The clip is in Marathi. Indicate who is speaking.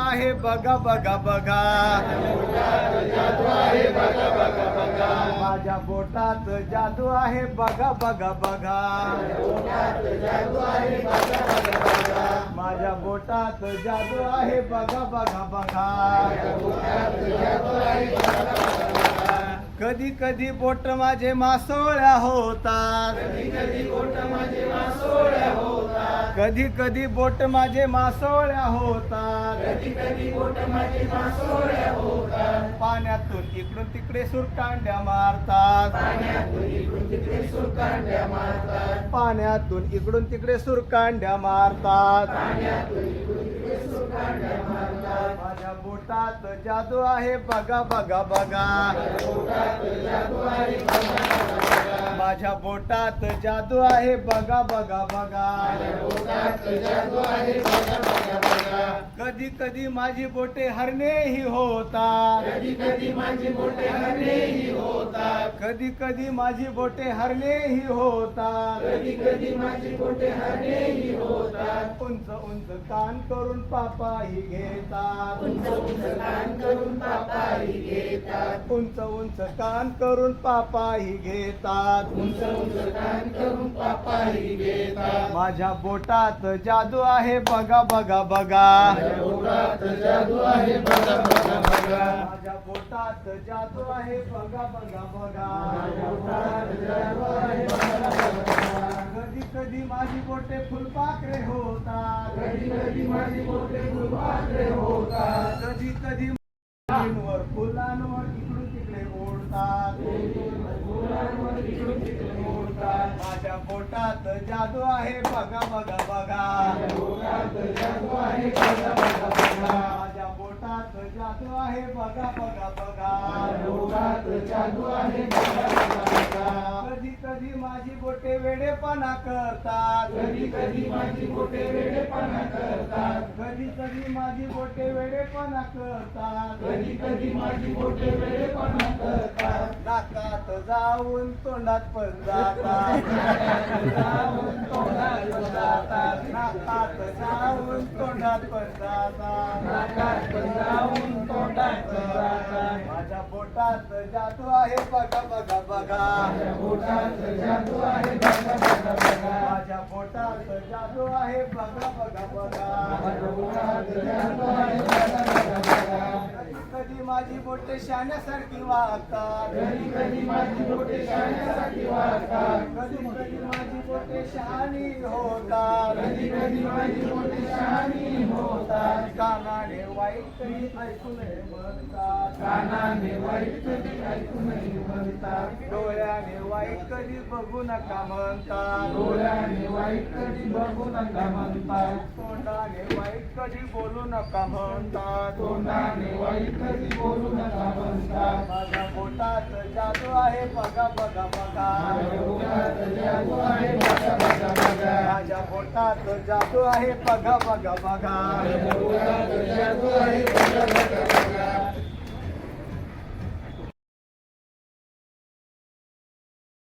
Speaker 1: आहे बघा बघा बघा. माझ्या बोटात जादू आहे बघा बघा बघा. माझ्या बोटात जादू आहे बघा बघा बघा. कधी कधी बोट माझे मासोळ्या होतात. कधी कधी बोट माझे मासोळ्या होतात. पाण्यातून इकडून तिकडे सुरकांड्या मारतात. पाण्यातून इकडून तिकडे सुरकांड्या मारतात. माझ्या बोटात जादू आहे बघा बघा बघा. माझ्या बोटात जादू आहे बघा बघा बघा. कधी कधी माझी बोटे हरणेही होतात. कधी कधी माझी बोटे हरणे ही होतात कधी कधी माझी बोटे हरणेही होतात कधी कधी माझी बोटे हरणेही होतात. उंच उंच कान करून पापाही घेतात. उंच उंच कान करून पापाही घेतात. उंच उंच कान करून पापाही घेतात. उंच उंच कान करून पापाही घेतात. माझ्या बोटात जादू आहे बघा बघा बघा. माझ्या बोटात जादू आहे बघा बघा बघा. कधी कधी माझी बोटे फुलपाखरे होतात कधी कधी माझी मोठे फुलपाखरे होतात. कधी कधी वर फुलांवर इकडून तिकडे ओढतात फुलांवर इकडून तिकडे ओढतात माझ्या पोटात जादू आहे बघा बघा बघा. पोटात जादू आहे बघा बघा बघा. माझ्या बोटात जादू आहे बघा बघा बघा. बोटात जादू आहे बघा बघा. बघा कधी कधी माझी बोटे वेडेपणा करतात. कधी कधी माझी बोटे वेडेपणा करतात. कधी कधी माझी बोटे वेडेपणा करतात. कधी कधी माझी बोटे वेडेपणा करतात. नाकात जाऊन तोंडात पण जातात. जाऊन तोंडात पण जातात. नाकात जाऊन तोंडात पण जातात. नाकात जाऊन माझ्या बोटात जादू आहे बघा बघा बघा. माझ्या बोटात जादू आहे बघा बघा बघा. माझ्या बोटात जादू आहे बघा बघा बघा माझ्या बोटात जादू आहे बघा बघा बघा कधी माझी बोटे शाण्यासारखी वागतात कधी कधी माझी बोटे शाण्यासारखी वागतात कधी कधी माझी बोटे शहाणी होतात. कधी कधी माझी बोटे शहाणी होतात. कानाने कधी ऐकू नये म्हणता कानाने वाईट कधी ऐकू नये म्हणता डोळ्याने वाईट कधी बघू नका म्हणता डोळ्याने वाईट कधी बघू नका म्हणता तोंडाने वाईट कधी बोलू नका म्हणता तोंडाने वाईट कधी बोलू नका म्हणता माझ्या पोटात जादू आहे बघा बघा बघा. जादू आहे माझ्या बोटात जादू आहे बघा बघा बघा. जादू आहे बघा बघा बघा.